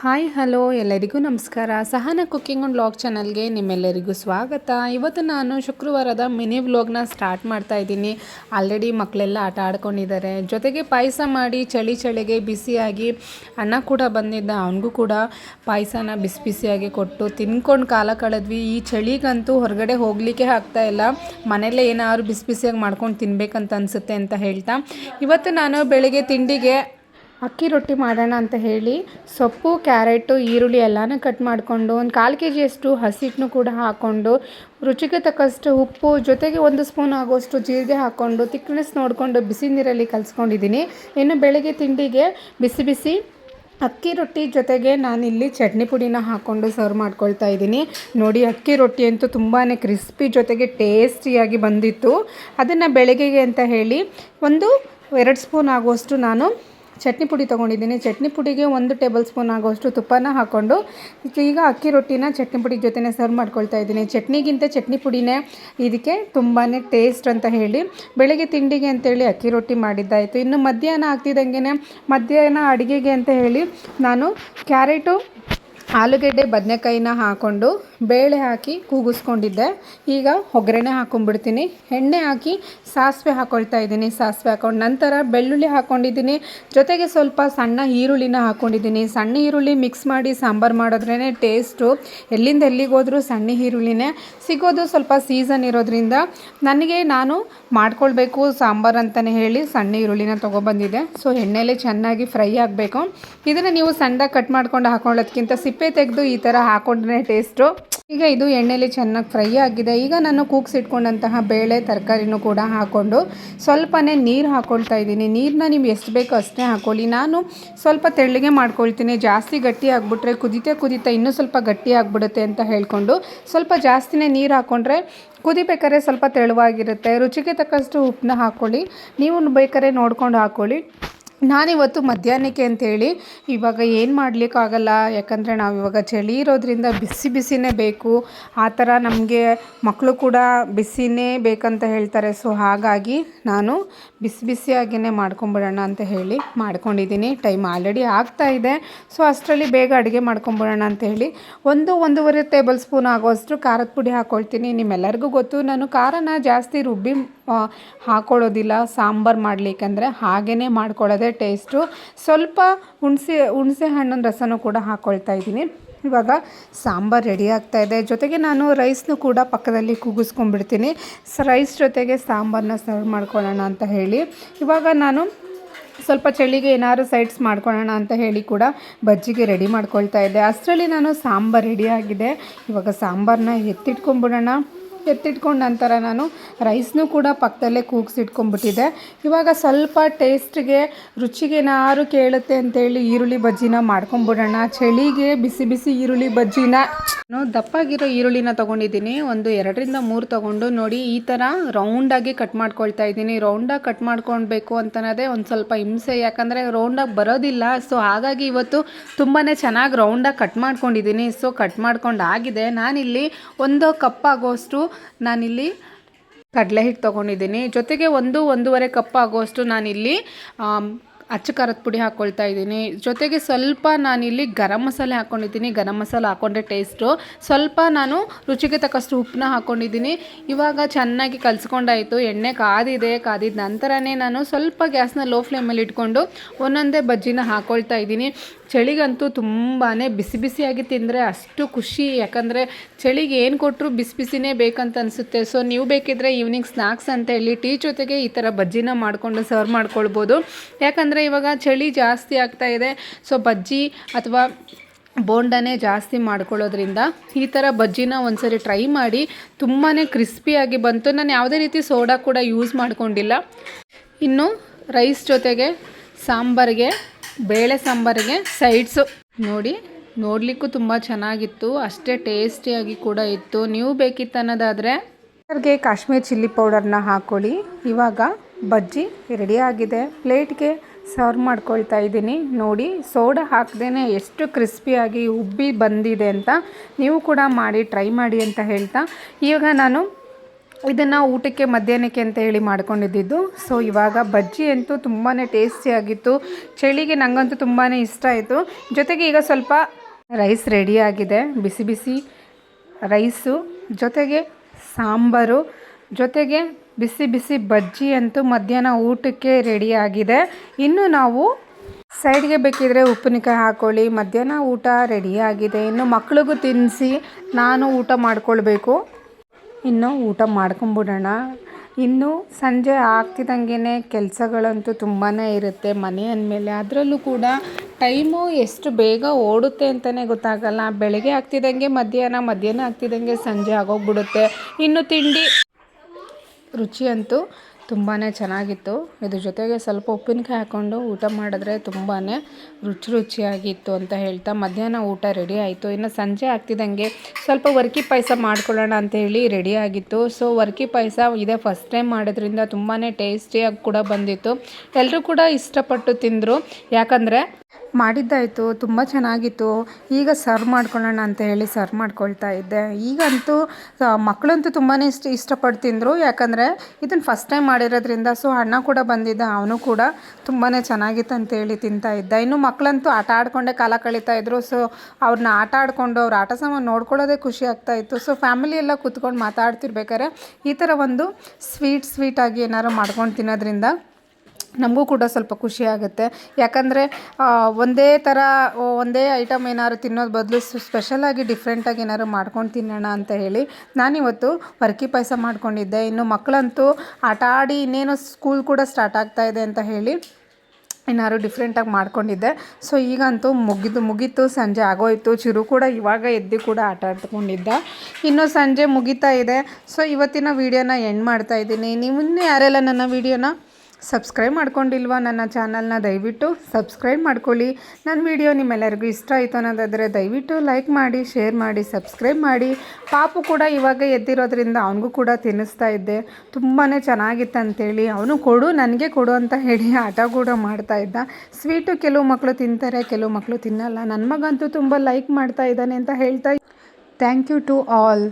Hi, hello, ಎಲ್ಲರಿಗೂ ನಮಸ್ಕಾರ. ಸಹನ cooking and vlog ಚಾನಲ್ಗೆ ನಿಮ್ಮೆಲ್ಲರಿಗೂ ಸ್ವಾಗತ. ಇವತ್ತು ನಾನು ಶುಕ್ರವಾರದ ಮಿನಿ ವ್ಲಾಗ್ನ ಸ್ಟಾರ್ಟ್ ಮಾಡ್ತಾ ಇದ್ದೀನಿ. ಆಲ್ರೆಡಿ ಮಕ್ಕಳೆಲ್ಲ ಆಟ ಆಡ್ಕೊಂಡಿದ್ದಾರೆ. ಜೊತೆಗೆ ಪಾಯಸ ಮಾಡಿ ಚಳಿ ಚಳಿಗೆ ಬಿಸಿಯಾಗಿ ಅಣ್ಣ ಕೂಡ ಬಂದಿದ್ದ. ಅವನಿಗೂ ಕೂಡ ಪಾಯಸನ ಬಿಸಿ ಬಿಸಿಯಾಗಿ ಕೊಟ್ಟು ತಿನ್ಕೊಂಡು ಕಾಲ ಕಳೆದ್ವಿ. ಈ ಚಳಿಗಂತೂ ಹೊರಗಡೆ ಹೋಗಲಿಕ್ಕೆ ಆಗ್ತಾ ಇಲ್ಲ. ಮನೆಯಲ್ಲೇ ಏನಾದ್ರು ಬಿಸಿ ಬಿಸಿಯಾಗಿ ಮಾಡ್ಕೊಂಡು ತಿನ್ಬೇಕಂತ ಅನಿಸುತ್ತೆ ಅಂತ ಹೇಳ್ತಾ. ಇವತ್ತು ನಾನು ಬೆಳಗ್ಗೆ ತಿಂಡಿಗೆ ಅಕ್ಕಿ ರೊಟ್ಟಿ ಮಾಡೋಣ ಅಂತ ಹೇಳಿ ಸೊಪ್ಪು, ಕ್ಯಾರೆಟು, ಈರುಳ್ಳಿ ಎಲ್ಲನೂ ಕಟ್ ಮಾಡಿಕೊಂಡು ಒಂದು ಕಾಲು ಕೆ ಜಿಯಷ್ಟು ಹಸಿಟ್ಟನ್ನು ಕೂಡ ಹಾಕ್ಕೊಂಡು ರುಚಿಗೆ ತಕ್ಕಷ್ಟು ಉಪ್ಪು, ಜೊತೆಗೆ ಒಂದು ಸ್ಪೂನ್ ಆಗೋಷ್ಟು ಜೀರಿಗೆ ಹಾಕ್ಕೊಂಡು ತಿಕ್ನೆಸ್ ನೋಡಿಕೊಂಡು ಬಿಸಿ ನೀರಲ್ಲಿ ಕಲಿಸ್ಕೊಂಡಿದ್ದೀನಿ. ಇನ್ನು ಬೆಳಗ್ಗೆ ತಿಂಡಿಗೆ ಬಿಸಿ ಬಿಸಿ ಅಕ್ಕಿ ರೊಟ್ಟಿ ಜೊತೆಗೆ ನಾನಿಲ್ಲಿ ಚಟ್ನಿ ಪುಡಿನ ಹಾಕ್ಕೊಂಡು ಸರ್ವ್ ಮಾಡ್ಕೊಳ್ತಾ ಇದ್ದೀನಿ. ನೋಡಿ, ಅಕ್ಕಿ ರೊಟ್ಟಿ ಅಂತೂ ತುಂಬಾ ಕ್ರಿಸ್ಪಿ ಜೊತೆಗೆ ಟೇಸ್ಟಿಯಾಗಿ ಬಂದಿತ್ತು. ಅದನ್ನು ಬೆಳಗ್ಗೆಗೆ ಅಂತ ಹೇಳಿ ಒಂದು ಎರಡು ಸ್ಪೂನ್ ಆಗುವಷ್ಟು ನಾನು ಚಟ್ನಿ ಪುಡಿ ತೊಗೊಂಡಿದ್ದೀನಿ. ಚಟ್ನಿ ಪುಡಿಗೆ ಒಂದು ಟೇಬಲ್ ಸ್ಪೂನ್ ಆಗೋಷ್ಟು ತುಪ್ಪನ ಹಾಕ್ಕೊಂಡು, ಈಗ ಅಕ್ಕಿ ರೊಟ್ಟಿನ ಚಟ್ನಿ ಪುಡಿ ಜೊತೆನೇ ಸರ್ವ್ ಮಾಡ್ಕೊಳ್ತಾ ಇದ್ದೀನಿ. ಚಟ್ನಿಗಿಂತ ಚಟ್ನಿ ಪುಡಿನೇ ಇದಕ್ಕೆ ತುಂಬಾ ಟೇಸ್ಟ್ ಅಂತ ಹೇಳಿ, ಬೆಳಗ್ಗೆ ತಿಂಡಿಗೆ ಅಂತೇಳಿ ಅಕ್ಕಿ ರೊಟ್ಟಿ ಮಾಡಿದ್ದಾಯಿತು. ಇನ್ನು ಮಧ್ಯಾಹ್ನ ಆಗ್ತಿದ್ದಂಗೆ ಮಧ್ಯಾಹ್ನ ಅಡುಗೆಗೆ ಅಂತ ಹೇಳಿ ನಾನು ಕ್ಯಾರೆಟು ಆಲೂಗೆಡ್ಡೆ, ಬದನೆಕಾಯಿನ ಹಾಕ್ಕೊಂಡು ಬೇಳೆ ಹಾಕಿ ಕೂಗಿಸ್ಕೊಂಡಿದ್ದೆ. ಈಗ ಒಗ್ಗರಣೆ ಹಾಕೊಂಡ್ಬಿಡ್ತೀನಿ. ಎಣ್ಣೆ ಹಾಕಿ ಸಾಸಿವೆ ಹಾಕ್ಕೊಳ್ತಾ ಇದ್ದೀನಿ. ಸಾಸಿವೆ ಹಾಕ್ಕೊಂಡು ನಂತರ ಬೆಳ್ಳುಳ್ಳಿ ಹಾಕ್ಕೊಂಡಿದ್ದೀನಿ ಜೊತೆಗೆ ಸ್ವಲ್ಪ ಸಣ್ಣ ಈರುಳ್ಳಿನ ಹಾಕ್ಕೊಂಡಿದ್ದೀನಿ ಸಣ್ಣ ಈರುಳ್ಳಿ ಮಿಕ್ಸ್ ಮಾಡಿ ಸಾಂಬಾರು ಮಾಡಿದ್ರೇ ಟೇಸ್ಟು. ಎಲ್ಲಿಂದ ಎಲ್ಲಿಗೆ ಹೋದರೂ ಸಣ್ಣ ಈರುಳ್ಳಿನೇ ಸಿಗೋದು ಸ್ವಲ್ಪ ಸೀಸನ್ ಇರೋದ್ರಿಂದ ನನಗೆ ನಾನು ಮಾಡ್ಕೊಳ್ಬೇಕು ಸಾಂಬಾರು ಅಂತಲೇ ಹೇಳಿ ಸಣ್ಣ ಈರುಳ್ಳಿನ ತೊಗೊಬಂದಿದ್ದೆ. ಸೊ ಎಣ್ಣೆಲೆ ಚೆನ್ನಾಗಿ ಫ್ರೈ ಆಗಬೇಕು. ಇದನ್ನು ನೀವು ಸಣ್ಣದಾಗಿ ಕಟ್ ಮಾಡ್ಕೊಂಡು ಹಾಕೊಳ್ಳೋದಕ್ಕಿಂತ ಸಿಪ್ಪೆ ತೆಗೆದು ಈ ಥರ ಹಾಕೊಂಡ್ರೆ ಟೇಸ್ಟು ಈಗ ಇದು ಎಣ್ಣೆಲಿ ಚೆನ್ನಾಗಿ ಫ್ರೈ ಆಗಿದೆ. ಈಗ ನಾನು ಕೂಗ್ಸಿಟ್ಕೊಂಡಂತಹ ಬೇಳೆ, ತರಕಾರಿನೂ ಕೂಡ ಹಾಕ್ಕೊಂಡು ಸ್ವಲ್ಪನೇ ನೀರು ಹಾಕ್ಕೊಳ್ತಾ ಇದ್ದೀನಿ. ನೀರನ್ನ ನೀವು ಎಷ್ಟು ಬೇಕೋ ಅಷ್ಟೇ ಹಾಕ್ಕೊಳ್ಳಿ ನಾನು ಸ್ವಲ್ಪ ತೆಳ್ಳಗೆ ಮಾಡ್ಕೊಳ್ತೀನಿ. ಜಾಸ್ತಿ ಗಟ್ಟಿ ಆಗಿಬಿಟ್ರೆ ಕುದಿತೆ ಕುದಿತಾ ಇನ್ನೂ ಸ್ವಲ್ಪ ಗಟ್ಟಿ ಆಗಿಬಿಡುತ್ತೆ ಅಂತ ಹೇಳಿಕೊಂಡು ಸ್ವಲ್ಪ ಜಾಸ್ತಿನೇ ನೀರು ಹಾಕ್ಕೊಂಡ್ರೆ ಕುದಿಬೇಕಾದ್ರೆ ಸ್ವಲ್ಪ ತೆಳುವಾಗಿರುತ್ತೆ. ರುಚಿಗೆ ತಕ್ಕಷ್ಟು ಉಪ್ಪನ್ನ ಹಾಕ್ಕೊಳ್ಳಿ ನೀವು ಬೇಕಾದ್ರೆ ನೋಡ್ಕೊಂಡು ಹಾಕ್ಕೊಳ್ಳಿ ನಾನಿವತ್ತು ಮಧ್ಯಾಹ್ನಕ್ಕೆ ಅಂಥೇಳಿ ಇವಾಗ ಏನು ಮಾಡಲಿಕ್ಕಾಗಲ್ಲ, ಯಾಕಂದರೆ ನಾವು ಇವಾಗ ಚಳಿ ಇರೋದ್ರಿಂದ ಬಿಸಿ ಬಿಸಿನೇ ಬೇಕು. ಆ ಥರ ನಮಗೆ ಮಕ್ಕಳು ಕೂಡ ಬಿಸಿನೇ ಬೇಕಂತ ಹೇಳ್ತಾರೆ. ಸೊ ಹಾಗಾಗಿ ನಾನು ಬಿಸಿ ಬಿಸಿಯಾಗಿಯೇ ಮಾಡ್ಕೊಂಬಿಡೋಣ ಅಂತ ಹೇಳಿ ಮಾಡ್ಕೊಂಡಿದ್ದೀನಿ. ಟೈಮ್ ಆಲ್ರೆಡಿ ಆಗ್ತಾ ಇದೆ. ಸೊ ಅಷ್ಟರಲ್ಲಿ ಬೇಗ ಅಡುಗೆ ಮಾಡ್ಕೊಂಬಿಡೋಣ ಅಂತ ಹೇಳಿ ಒಂದು ಒಂದೂವರೆ ಟೇಬಲ್ ಸ್ಪೂನ್ ಆಗೋಷ್ಟು ಖಾರದ ಪುಡಿ ಹಾಕ್ಕೊಳ್ತೀನಿ ನಿಮ್ಮೆಲ್ಲರಿಗೂ ಗೊತ್ತು, ನಾನು ಖಾರನ ಜಾಸ್ತಿ ರುಬ್ಬಿ ಹಾಕೊಳ್ಳೋದಿಲ್ಲ, ಸಾಂಬಾರು ಮಾಡಲಿಕ್ಕಂದ್ರೆ ಹಾಗೇ ಮಾಡ್ಕೊಳ್ಳೋದೇ ಟೇಸ್ಟು. ಸ್ವಲ್ಪ ಹುಣಸೆ ಹುಣಸೆ ಹಣ್ಣಿನ ರಸನೂ ಕೂಡ ಹಾಕ್ಕೊಳ್ತಾ ಇದ್ದೀನಿ. ಇವಾಗ ಸಾಂಬಾರು ರೆಡಿ ಆಗ್ತಾ ಇದೆ. ಜೊತೆಗೆ ನಾನು ರೈಸ್ನು ಕೂಡ ಪಕ್ಕದಲ್ಲಿ ಕೂಗಿಸ್ಕೊಂಡ್ಬಿಡ್ತೀನಿ ರೈಸ್ ಜೊತೆಗೆ ಸಾಂಬಾರನ್ನ ಸರ್ವ್ ಮಾಡ್ಕೊಳ್ಳೋಣ ಅಂತ ಹೇಳಿ. ಇವಾಗ ನಾನು ಸ್ವಲ್ಪ ಚಳಿಗೆ ಏನಾದ್ರು ಸೈಡ್ಸ್ ಮಾಡ್ಕೊಳ್ಳೋಣ ಅಂತ ಹೇಳಿ ಕೂಡ ಬಜ್ಜಿಗೆ ರೆಡಿ ಮಾಡ್ಕೊಳ್ತಾ ಇದ್ದೆ. ಅಷ್ಟರಲ್ಲಿ ನಾನು ಸಾಂಬಾರು ರೆಡಿ ಆಗಿದೆ. ಇವಾಗ ಸಾಂಬಾರನ್ನ ಎತ್ತಿಟ್ಕೊಂಬಿಡೋಣ ಎತ್ತಿಟ್ಕೊಂಡ ನಂತರ ನಾನು ರೈಸ್ನೂ ಕೂಡ ಪಕ್ಕದಲ್ಲೇ ಕೂಗಿಸಿಟ್ಕೊಂಡ್ಬಿಟ್ಟಿದ್ದೆ ಇವಾಗ ಸ್ವಲ್ಪ ಟೇಸ್ಟ್ಗೆ ರುಚಿಗೇನಾದ್ರು ಕೇಳುತ್ತೆ ಅಂತೇಳಿ ಈರುಳ್ಳಿ ಬಜ್ಜಿನ ಮಾಡ್ಕೊಂಬಿಡೋಣ. ಚಳಿಗೆ ಬಿಸಿ ಬಿಸಿ ಈರುಳ್ಳಿ ಬಜ್ಜಿನ. ನಾನು ದಪ್ಪಾಗಿರೋ ಈರುಳ್ಳಿನ ತೊಗೊಂಡಿದ್ದೀನಿ. ಒಂದು ಎರಡರಿಂದ ಮೂರು ತೊಗೊಂಡು ನೋಡಿ ಈ ಥರ ರೌಂಡಾಗಿ ಕಟ್ ಮಾಡ್ಕೊಳ್ತಾ ಇದ್ದೀನಿ. ರೌಂಡಾಗಿ ಕಟ್ ಮಾಡ್ಕೊಳ್ಬೇಕು ಅಂತನದೇ ಒಂದು ಸ್ವಲ್ಪ ಹಿಂಸೆ. ಯಾಕಂದರೆ ರೌಂಡಾಗಿ ಬರೋದಿಲ್ಲ. ಸೊ ಹಾಗಾಗಿ ಇವತ್ತು ತುಂಬಾ ಚೆನ್ನಾಗಿ ರೌಂಡಾಗಿ ಕಟ್ ಮಾಡ್ಕೊಂಡಿದ್ದೀನಿ. ಸೊ ಕಟ್ ಮಾಡ್ಕೊಂಡು ಆಗಿದೆ. ನಾನಿಲ್ಲಿ ಒಂದು ಕಪ್ ಆಗೋಷ್ಟು ನಾನಿಲ್ಲಿ ಕಡಲೆ ಹಿಟ್ಟು ತೊಗೊಂಡಿದ್ದೀನಿ. ಜೊತೆಗೆ ಒಂದು ಒಂದೂವರೆ ಕಪ್ ಆಗುವಷ್ಟು ನಾನಿಲ್ಲಿ ಅಚ್ಚ ಖಾರದ ಪುಡಿ ಹಾಕ್ಕೊಳ್ತಾ ಇದ್ದೀನಿ. ಜೊತೆಗೆ ಸ್ವಲ್ಪ ನಾನಿಲ್ಲಿ ಗರಂ ಮಸಾಲೆ ಹಾಕ್ಕೊಂಡಿದ್ದೀನಿ ಗರಂ ಮಸಾಲೆ ಹಾಕ್ಕೊಂಡ್ರೆ ಟೇಸ್ಟು ಸ್ವಲ್ಪ ನಾನು ರುಚಿಗೆ ತಕ್ಕಷ್ಟು ಉಪ್ಪನ್ನ ಹಾಕ್ಕೊಂಡಿದ್ದೀನಿ ಇವಾಗ ಚೆನ್ನಾಗಿ ಕಲಿಸ್ಕೊಂಡಾಯಿತು. ಎಣ್ಣೆ ಕಾದಿದೆ. ಕಾದಿದ ನಂತರನೇ ನಾನು ಸ್ವಲ್ಪ ಗ್ಯಾಸ್ನ ಲೋ ಫ್ಲೇಮಲ್ಲಿ ಇಟ್ಕೊಂಡು ಒಂದೊಂದೇ ಬಜ್ಜಿನ ಹಾಕ್ಕೊಳ್ತಾ ಇದ್ದೀನಿ. ಚಳಿಗಂತೂ ತುಂಬಾ ಬಿಸಿ ಬಿಸಿಯಾಗಿ ತಿಂದರೆ ಅಷ್ಟು ಖುಷಿ. ಯಾಕಂದರೆ ಚಳಿಗೆ ಏನು ಕೊಟ್ಟರು ಬಿಸಿ ಬಿಸಿನೇ ಬೇಕಂತ ಅನಿಸುತ್ತೆ. ಸೊ ನೀವು ಬೇಕಿದ್ರೆ ಈವ್ನಿಂಗ್ ಸ್ನ್ಯಾಕ್ಸ್ ಅಂತ ಹೇಳಿ, ಟೀ ಜೊತೆಗೆ ಈ ಥರ ಬಜ್ಜಿನ ಮಾಡಿಕೊಂಡು ಸರ್ವ್ ಮಾಡ್ಕೊಳ್ಬೋದು. ಯಾಕಂದರೆ ಇವಾಗ ಚಳಿ ಜಾಸ್ತಿ ಆಗ್ತಾ ಇದೆ. ಸೊ ಬಜ್ಜಿ ಅಥವಾ ಬೋಂಡನೇ ಜಾಸ್ತಿ ಮಾಡ್ಕೊಳ್ಳೋದ್ರಿಂದ ಈ ಥರ ಬಜ್ಜಿನ ಒಂದ್ಸರಿ ಟ್ರೈ ಮಾಡಿ ತುಂಬಾ ಕ್ರಿಸ್ಪಿಯಾಗಿ ಬಂತು. ನಾನು ಯಾವುದೇ ರೀತಿ ಸೋಡಾ ಕೂಡ ಯೂಸ್ ಮಾಡ್ಕೊಂಡಿಲ್ಲ. ಇನ್ನು ರೈಸ್ ಜೊತೆಗೆ ಸಾಂಬಾರಿಗೆ ಬೇಳೆ ಸಾಂಬಾರಿಗೆ ಸೈಡ್ಸು ನೋಡಿ, ನೋಡಲಿಕ್ಕೂ ತುಂಬ ಚೆನ್ನಾಗಿತ್ತು, ಅಷ್ಟೇ ಟೇಸ್ಟಿಯಾಗಿ ಕೂಡ ಇತ್ತು. ನೀವು ಬೇಕಿತ್ತು ಅನ್ನೋದಾದರೆ ಅದ್ರಿಗೆ ಕಾಶ್ಮೀರ್ ಚಿಲ್ಲಿ ಪೌಡರ್ನ ಹಾಕ್ಕೊಳ್ಳಿ ಇವಾಗ ಬಜ್ಜಿ ರೆಡಿಯಾಗಿದೆ ಪ್ಲೇಟ್ಗೆ ಸರ್ವ್ ಮಾಡ್ಕೊಳ್ತಾ ಇದ್ದೀನಿ. ನೋಡಿ, ಸೋಡಾ ಹಾಕ್ದೇ ಎಷ್ಟು ಕ್ರಿಸ್ಪಿಯಾಗಿ ಉಬ್ಬಿ ಬಂದಿದೆ ಅಂತ ನೀವು ಕೂಡ ಮಾಡಿ, ಟ್ರೈ ಮಾಡಿ ಅಂತ ಹೇಳ್ತಾ. ಇವಾಗ ನಾನು ಇದನ್ನು ಊಟಕ್ಕೆ, ಮಧ್ಯಾಹ್ನಕ್ಕೆ ಅಂತ ಹೇಳಿ ಮಾಡ್ಕೊಂಡಿದ್ದಿದ್ದು. ಸೊ ಇವಾಗ ಬಜ್ಜಿ ಅಂತೂ ತುಂಬಾ ಟೇಸ್ಟಿಯಾಗಿತ್ತು ಚಳಿಗೆ ನನಗಂತೂ ತುಂಬಾ ಇಷ್ಟ ಆಯಿತು. ಜೊತೆಗೆ ಈಗ ಸ್ವಲ್ಪ ರೈಸ್ ರೆಡಿಯಾಗಿದೆ ಬಿಸಿ ಬಿಸಿ ರೈಸು ಜೊತೆಗೆ ಸಾಂಬಾರು, ಜೊತೆಗೆ ಬಿಸಿ ಬಿಸಿ ಬಜ್ಜಿ ಅಂತೂ ಮಧ್ಯಾಹ್ನ ಊಟಕ್ಕೆ ರೆಡಿಯಾಗಿದೆ ಇನ್ನು ನಾವು ಸೈಡ್ಗೆ ಬೇಕಿದ್ರೆ ಉಪ್ಪಿನಕಾಯಿ ಹಾಕ್ಕೊಳ್ಳಿ ಮಧ್ಯಾಹ್ನ ಊಟ ರೆಡಿಯಾಗಿದೆ ಇನ್ನು ಮಕ್ಳಿಗೂ ತಿನ್ನಿಸಿ ನಾನು ಊಟ ಮಾಡ್ಕೊಳ್ಬೇಕು. ಇನ್ನು ಊಟ ಮಾಡ್ಕೊಂಬಿಡೋಣ. ಇನ್ನು ಸಂಜೆ ಆಗ್ತಿದ್ದಂಗೆ ಕೆಲಸಗಳಂತೂ ತುಂಬಾ ಇರುತ್ತೆ. ಮನೆ ಅಂದಮೇಲೆ ಅದರಲ್ಲೂ ಕೂಡ ಟೈಮು ಎಷ್ಟು ಬೇಗ ಓಡುತ್ತೆ ಅಂತಲೇ ಗೊತ್ತಾಗಲ್ಲ. ಬೆಳಗ್ಗೆ ಆಗ್ತಿದ್ದಂಗೆ ಮಧ್ಯಾಹ್ನ ಮಧ್ಯಾಹ್ನ ಆಗ್ತಿದ್ದಂಗೆ ಸಂಜೆ ಆಗೋಗ್ಬಿಡುತ್ತೆ. ಇನ್ನು ತಿಂಡಿ ರುಚಿ ಅಂತೂ ತುಂಬಾ ಚೆನ್ನಾಗಿತ್ತು. ಇದ್ರ ಜೊತೆಗೆ ಸ್ವಲ್ಪ ಉಪ್ಪಿನಕಾಯಿ ಹಾಕ್ಕೊಂಡು ಊಟ ಮಾಡಿದ್ರೆ ತುಂಬಾ ರುಚಿ ರುಚಿಯಾಗಿತ್ತು ಅಂತ ಹೇಳ್ತಾ ಮಧ್ಯಾಹ್ನ ಊಟ ರೆಡಿ ಆಯಿತು. ಇನ್ನು ಸಂಜೆ ಆಗ್ತಿದ್ದಂಗೆ ಸ್ವಲ್ಪ ವರ್ಕಿ ಪಾಯಸ ಮಾಡ್ಕೊಳ್ಳೋಣ ಅಂತ ಹೇಳಿ ರೆಡಿ ಆಗಿತ್ತು. ಸೊ ವರ್ಕಿ ಪಾಯಸ ಇದೇ ಫಸ್ಟ್ ಟೈಮ್ ಮಾಡೋದ್ರಿಂದ ತುಂಬಾ ಟೇಸ್ಟಿಯಾಗಿ ಕೂಡ ಬಂದಿತ್ತು. ಎಲ್ಲರೂ ಕೂಡ ಇಷ್ಟಪಟ್ಟು ತಿಂದರು. ಯಾಕಂದರೆ ಮಾಡಿದ್ದಾಯಿತು, ತುಂಬ ಚೆನ್ನಾಗಿತ್ತು. ಈಗ ಸರ್ವ್ ಮಾಡ್ಕೊಳ್ಳೋಣ ಅಂತ ಹೇಳಿ ಸರ್ವ್ ಮಾಡ್ಕೊಳ್ತಾ ಇದ್ದೆ. ಈಗಂತೂ ಮಕ್ಕಳಂತೂ ತುಂಬಾ ಇಷ್ಟ ಇಷ್ಟಪಟ್ಟು ತಿಂದರು ಯಾಕಂದರೆ ಇದನ್ನು ಫಸ್ಟ್ ಟೈಮ್ ಮಾಡಿರೋದ್ರಿಂದ ಸೊ ಅಣ್ಣ ಕೂಡ ಬಂದಿದ್ದ, ಅವನು ಕೂಡ ತುಂಬಾ ಚೆನ್ನಾಗಿತ್ತು ಅಂತೇಳಿ ತಿಂತಾ ಇದ್ದ. ಇನ್ನು ಮಕ್ಕಳಂತೂ ಆಟ ಆಡ್ಕೊಂಡೇ ಕಾಲ ಕಳೀತಾ ಇದ್ರು. ಸೊ ಅವ್ರನ್ನ ಆಟ ಆಡಿಕೊಂಡು ಅವ್ರ ಆಟ ಸಾಮಾನು ನೋಡ್ಕೊಳ್ಳೋದೇ ಖುಷಿ ಆಗ್ತಾ ಇತ್ತು. ಸೊ ಫ್ಯಾಮಿಲಿ ಎಲ್ಲ ಕೂತ್ಕೊಂಡು ಮಾತಾಡ್ತಿರ್ಬೇಕಾದ್ರೆ, ಈ ಥರ ಒಂದು ಸ್ವೀಟ್ ಸ್ವೀಟಾಗಿ ಏನಾರು ಮಾಡ್ಕೊಂಡು ತಿನ್ನೋದ್ರಿಂದ ನಮಗೂ ಕೂಡ ಸ್ವಲ್ಪ ಖುಷಿ ಆಗುತ್ತೆ. ಯಾಕಂದರೆ ಒಂದೇ ಥರ ಒಂದೇ ಐಟಮ್ ಏನಾದ್ರು ತಿನ್ನೋದು ಬದಲು ಸ್ಪೆಷಲಾಗಿ ಡಿಫ್ರೆಂಟಾಗಿ ಏನಾದ್ರು ಮಾಡ್ಕೊಂಡು ತಿನ್ನೋಣ ಅಂತ ಹೇಳಿ, ನಾನಿವತ್ತು ವರ್ಕಿ ಪಾಯಸ ಮಾಡ್ಕೊಂಡಿದ್ದೆ. ಇನ್ನು ಮಕ್ಕಳಂತೂ ಆಟ ಆಡಿ ಇನ್ನೇನು ಸ್ಕೂಲ್ ಕೂಡ ಸ್ಟಾರ್ಟ್ ಆಗ್ತಾ ಇದೆ ಅಂತ ಹೇಳಿ ಏನಾದ್ರು ಡಿಫ್ರೆಂಟಾಗಿ ಮಾಡ್ಕೊಂಡಿದ್ದೆ. ಸೊ ಈಗಂತೂ ಮುಗಿದು, ಮುಗೀತು, ಸಂಜೆ ಆಗೋಯ್ತು. ಚಿರು ಕೂಡ ಇವಾಗ ಎದ್ದು ಕೂಡ ಆಟ ಆಡ್ಕೊಂಡಿದ್ದ. ಇನ್ನು ಸಂಜೆ ಮುಗಿತಾ ಇದೆ. ಸೊ ಇವತ್ತಿನ ವೀಡಿಯೋನ ಎಂಡ್ ಮಾಡ್ತಾ ಇದ್ದೀನಿ. ನೀವು ಯಾರೆಲ್ಲ ನನ್ನ ವೀಡಿಯೋನ ಸಬ್ಸ್ಕ್ರೈಬ್ ಮಾಡ್ಕೊಂಡಿಲ್ವಾ ನನ್ನ ಚಾನಲ್ನ ದಯವಿಟ್ಟು ಸಬ್ಸ್ಕ್ರೈಬ್ ಮಾಡ್ಕೊಳ್ಳಿ. ನನ್ನ ವಿಡಿಯೋ ನಿಮ್ಮೆಲ್ಲರಿಗೂ ಇಷ್ಟ ಆಯಿತು ಅನ್ನೋದಾದರೆ ದಯವಿಟ್ಟು ಲೈಕ್ ಮಾಡಿ, ಶೇರ್ ಮಾಡಿ, ಸಬ್ಸ್ಕ್ರೈಬ್ ಮಾಡಿ. ಪಾಪು ಕೂಡ ಇವಾಗ ಎದ್ದಿರೋದ್ರಿಂದ ಅವನಿಗೂ ಕೂಡ ತಿನ್ನಿಸ್ತಾ ಇದ್ದೆ. ತುಂಬಾ ಚೆನ್ನಾಗಿತ್ತು ಅಂತೇಳಿ. ಅವನು ಕೊಡು, ನನಗೆ ಕೊಡು ಅಂತ ಹೇಳಿ ಆಟ ಕೂಡ ಮಾಡ್ತಾ ಇದ್ದ. ಸ್ವೀಟು ಕೆಲವು ಮಕ್ಕಳು ತಿಂತಾರೆ, ಕೆಲವು ಮಕ್ಕಳು ತಿನ್ನಲ್ಲ. ನನ್ನ ಮಗಂತೂ ತುಂಬ ಲೈಕ್ ಮಾಡ್ತಾ ಇದ್ದಾನೆ ಅಂತ ಹೇಳ್ತಾ ಥ್ಯಾಂಕ್ ಯು ಟು ಆಲ್.